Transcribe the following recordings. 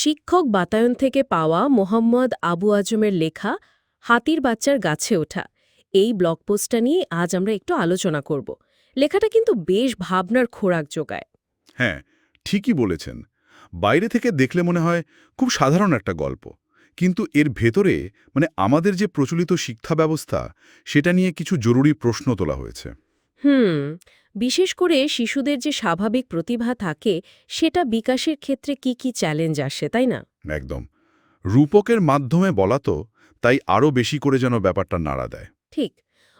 শিক্ষক বাতায়ন থেকে পাওয়া মোহাম্মদ আবু আজমের লেখা হাতির বাচ্চার গাছে ওঠা। এই ব্লগ পোস্টটা নিয়ে আজ আমরা একটু আলোচনা করব। লেখাটা কিন্তু বেশ ভাবনার খোরাক যোগায়। হ্যাঁ ঠিকই বলেছেন। বাইরে থেকে দেখলে মনে হয় খুব সাধারণ একটা গল্প। কিন্তু এর ভেতরে মানে আমাদের যে প্রচলিত শিক্ষা ব্যবস্থা, সেটা নিয়ে কিছু জরুরি প্রশ্ন তোলা হয়েছে। হুম বিশেষ করে শিশুদের যে স্বাভাবিক প্রতিভা থাকে সেটা বিকাশের ক্ষেত্রে কি কি চ্যালেঞ্জ আসে তাই না? একদম। রূপকের মাধ্যমে বলা তো তাই আরও বেশি করে যেন ব্যাপারটা নাড়া দেয়। ঠিক।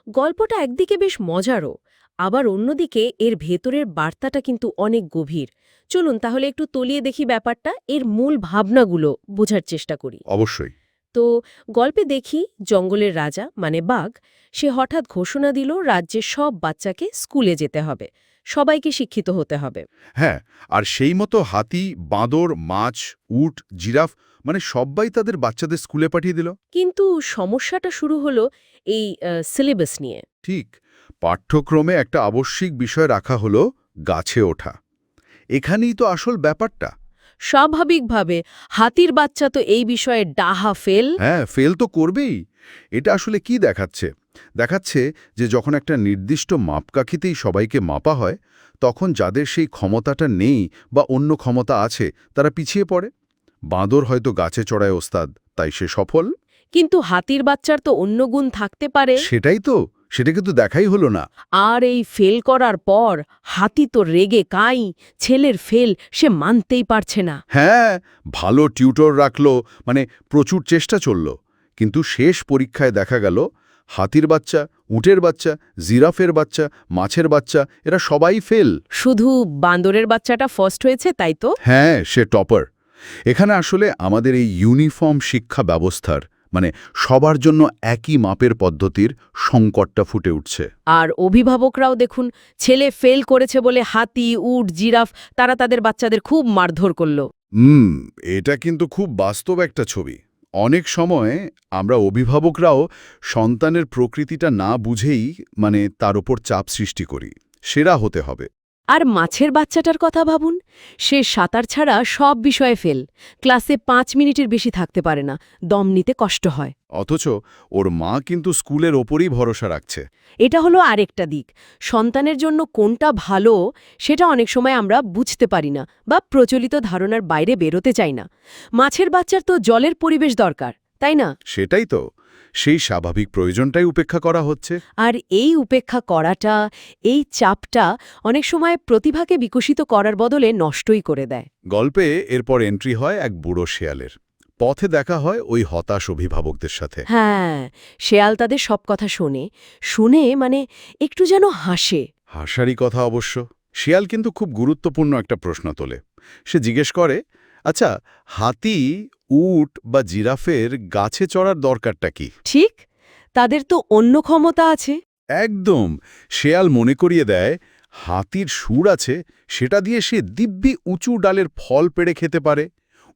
গল্পটা একদিকে বেশ মজারও আবার অন্যদিকে এর ভেতরের বার্তাটা কিন্তু অনেক গভীর। চলুন তাহলে একটু তলিয়ে দেখি ব্যাপারটা এর মূল ভাবনাগুলো বোঝার চেষ্টা করি। অবশ্যই। তো গল্পে দেখি জঙ্গলের রাজা মানে বাঘ সে হঠাৎ ঘোষণা দিল রাজ্যের সব বাচ্চাকে স্কুলে যেতে হবে সবাইকে শিক্ষিত হতে হবে। হ্যাঁ আর সেই মতো হাতি বাঁদর মাছ উট জিরাফ মানে সবাই তাদের বাচ্চাদের স্কুলে পাঠিয়ে দিল। কিন্তু সমস্যাটা শুরু হলো এই সিলেবাস নিয়ে। ঠিক পাঠ্যক্রমে একটা আবশ্যিক বিষয় রাখা হলো গাছে ওঠা। এখানেই তো আসল ব্যাপারটা। স্বাভাবিকভাবে হাতির বাচ্চা তো এই বিষয়ে ডাহা ফেল। হ্যাঁ ফেল তো করবেই। এটা আসলে কি দেখাচ্ছে? দেখাচ্ছে যে যখন একটা নির্দিষ্ট মাপকাঠিতেই সবাইকে মাপা হয় তখন যাদের সেই ক্ষমতাটা নেই বা অন্য ক্ষমতা আছে তারা পিছিয়ে পড়ে। বাঁদর হয়তো গাছে চড়ায় ওস্তাদ তাই সে সফল। কিন্তু হাতির বাচ্চার তো অন্য গুণ থাকতে পারে। সেটাই তো। সেটা কিন্তু দেখাই হলো না। আর এই ফেল করার পর হাতি তো রেগে কাই ছেলের ফেল সে মানতেই পারছে না। হ্যাঁ ভালো টিউটর রাখল মানে প্রচুর চেষ্টা চলল। কিন্তু শেষ পরীক্ষায় দেখা গেল হাতির বাচ্চা উটের বাচ্চা জিরাফের বাচ্চা মাছের বাচ্চা এরা সবাই ফেল। শুধু বান্দরের বাচ্চাটা ফার্স্ট হয়েছে তাই তো? হ্যাঁ সে টপার। এখানে আসলে আমাদের এই ইউনিফর্ম শিক্ষা ব্যবস্থার মানে সবার জন্য একই মাপের পদ্ধতির সংকটটা ফুটে উঠছে। আর অভিভাবকরাও দেখুন ছেলে ফেল করেছে বলে হাতি উট জিরাফ তারা তাদের বাচ্চাদের খুব মারধর করল। হুম এটা কিন্তু খুব বাস্তব একটা ছবি। অনেক সময় আমরা অভিভাবকরাও সন্তানের প্রকৃতিটা না বুঝেই মানে তার উপর চাপ সৃষ্টি করি। সেরা হতে হবে। আর মাছের বাচ্চাটার কথা ভাবুন? সে সাঁতার ছাড়া সব বিষয়ে ফেল। ক্লাসে পাঁচ মিনিটের বেশি থাকতে পারে না। দম নিতে কষ্ট হয়। অথচ ওর মা কিন্তু স্কুলের ওপরই ভরসা রাখছে। এটা হলো আরেকটা দিক। সন্তানের জন্য কোনটা ভালো সেটা অনেক সময় আমরা বুঝতে পারি না বা প্রচলিত ধারণার বাইরে বেরোতে চাই না। মাছের বাচ্চার তো জলের পরিবেশ দরকার তাই না? সেটাই তো। সেই স্বাভাবিক প্রয়োজনটাই উপেক্ষা করা হচ্ছে। আর এই উপেক্ষা করাটা এই চাপটা অনেক সময় প্রতিভাকে বিকশিত করার বদলে নষ্টই করে দেয়। গল্পে এরপর এন্ট্রি হয় এক বুড়ো শেয়ালের। পথে দেখা হয় ওই হতাশ অভিভাবকদের সাথে। হ্যাঁ শেয়াল তাদের সব কথা শোনে। শুনে মানে একটু যেন হাসে। হাসারই কথা অবশ্য। শিয়াল কিন্তু খুব গুরুত্বপূর্ণ একটা প্রশ্ন তোলে। সে জিজ্ঞেস করে আচ্ছা হাতি উট বা জিরাফের গাছে চড়ার দরকারটা কি? ঠিক তাদের তো অন্য ক্ষমতা আছে। একদম শেয়াল মনে করিয়ে দেয় হাতির সুর আছে সেটা দিয়ে সে দিব্যি উঁচু ডালের ফল পেড়ে খেতে পারে।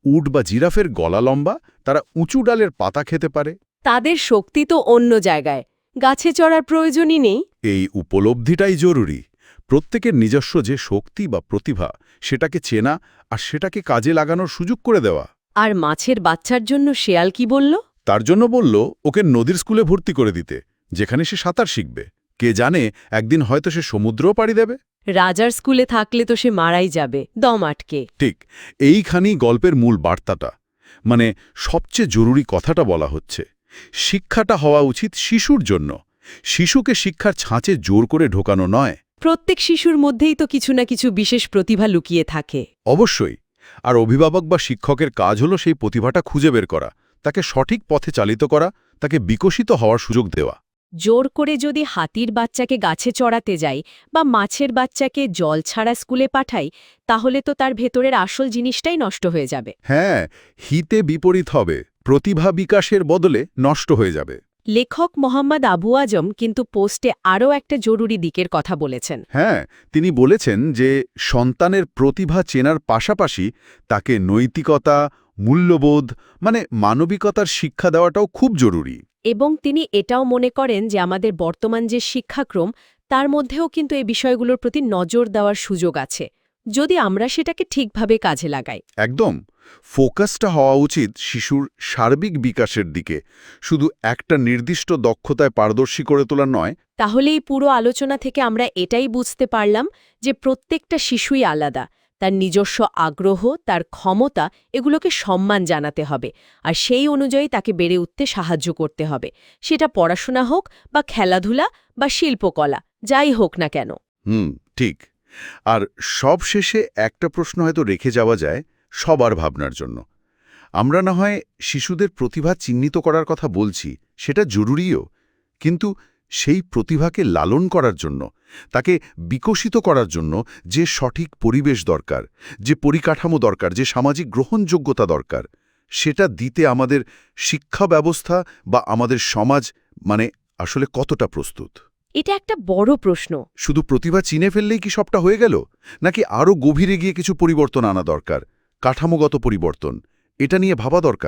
উট বা জিরাফের গলা লম্বা তারা উঁচু ডালের পাতা খেতে পারে। তাদের শক্তি তো অন্য জায়গায় গাছে চড়ার প্রয়োজনই নেই। এই উপলব্ধিটাই জরুরি। প্রত্যেকের নিজস্ব যে শক্তি বা প্রতিভা সেটাকে চেনা আর সেটাকে কাজে লাগানোর সুযোগ করে দেওয়া। আর মাছের বাচ্চার জন্য শেয়াল কি বলল? তার জন্য বলল ওকে নদীর স্কুলে ভর্তি করে দিতে যেখানে সে সাঁতার শিখবে। কে জানে একদিন হয়তো সে সমুদ্রও পাড়ি দেবে। রাজার স্কুলে থাকলে তো সে মারাই যাবে দম আটকে। ঠিক এইখানেই গল্পের মূল বার্তাটা। মানে সবচেয়ে জরুরি কথাটা বলা হচ্ছে শিক্ষাটা হওয়া উচিত শিশুর জন্য। শিশুকে শিক্ষার ছাঁচে জোর করে ঢোকানো নয় প্রত্যেক শিশুর মধ্যেই তো কিছু না কিছু বিশেষ প্রতিভা লুকিয়ে থাকে। অবশ্যই। আর অভিভাবক বা শিক্ষকের কাজ হলো সেই প্রতিভাটা খুঁজে বের করা তাকে সঠিক পথে চালিত করা তাকে বিকশিত হওয়ার সুযোগ দেওয়া। জোর করে যদি হাতির বাচ্চাকে গাছে চড়াতে যাই বা মাছের বাচ্চাকে জল ছাড়া স্কুলে পাঠাই তাহলে তো তার ভেতরের আসল জিনিসটাই নষ্ট হয়ে যাবে। হ্যাঁ হিতে বিপরীত হবে। প্রতিভা বিকাশের বদলে নষ্ট হয়ে যাবে। লেখক মোহাম্মদ আবু আজম কিন্তু পোস্টে আরও একটা জরুরি দিকের কথা বলেছেন। হ্যাঁ তিনি বলেছেন যে সন্তানের প্রতিভা চেনার পাশাপাশি তাকে নৈতিকতা মূল্যবোধ মানে মানবিকতার শিক্ষা দেওয়াটাও খুব জরুরি। এবং তিনি এটাও মনে করেন যে আমাদের বর্তমান যে শিক্ষাক্রম তার মধ্যেও কিন্তু এই বিষয়গুলোর প্রতি নজর দেওয়ার সুযোগ আছে। যদি আমরা সেটাকে ঠিকভাবে কাজে লাগাই। একদম। ফোকাসটা হওয়া উচিত শিশুর সার্বিক বিকাশের দিকে। শুধু একটা নির্দিষ্ট দক্ষতায় পারদর্শী করে তোলা নয়। তাহলে এই পুরো আলোচনা থেকে আমরা এটাই বুঝতে পারলাম যে প্রত্যেকটা শিশুই আলাদা। তার নিজস্ব আগ্রহ তার ক্ষমতা এগুলোকে সম্মান জানাতে হবে। আর সেই অনুযায়ী তাকে বেড়ে উঠতে সাহায্য করতে হবে। সেটা পড়াশোনা হোক বা খেলাধুলা বা শিল্পকলা যাই হোক না কেন। হুম ঠিক। আর সব শেষে একটা প্রশ্ন হয়তো রেখে যাওয়া যায় সবার ভাবনার জন্য। আমরা না হয় শিশুদের প্রতিভা চিহ্নিত করার কথা বলছি, সেটা জরুরিও, কিন্তু সেই প্রতিভাকে লালন করার জন্য, তাকে বিকশিত করার জন্য যে সঠিক পরিবেশ দরকার, যে পরিকাঠামো দরকার, যে সামাজিক গ্রহণযোগ্যতা দরকার, সেটা দিতে আমাদের শিক্ষা ব্যবস্থা বা আমাদের সমাজ মানে আসলে কতটা প্রস্তুত। এটা একটা বড় প্রশ্ন। শুধু প্রতিভা চিনে ফেললেই কি সবটা হয়ে গেল? নাকি আরও গভীরে গিয়ে কিছু পরিবর্তন আনা দরকার? কাঠামোগত পরিবর্তন। এটা নিয়ে ভাবা দরকার।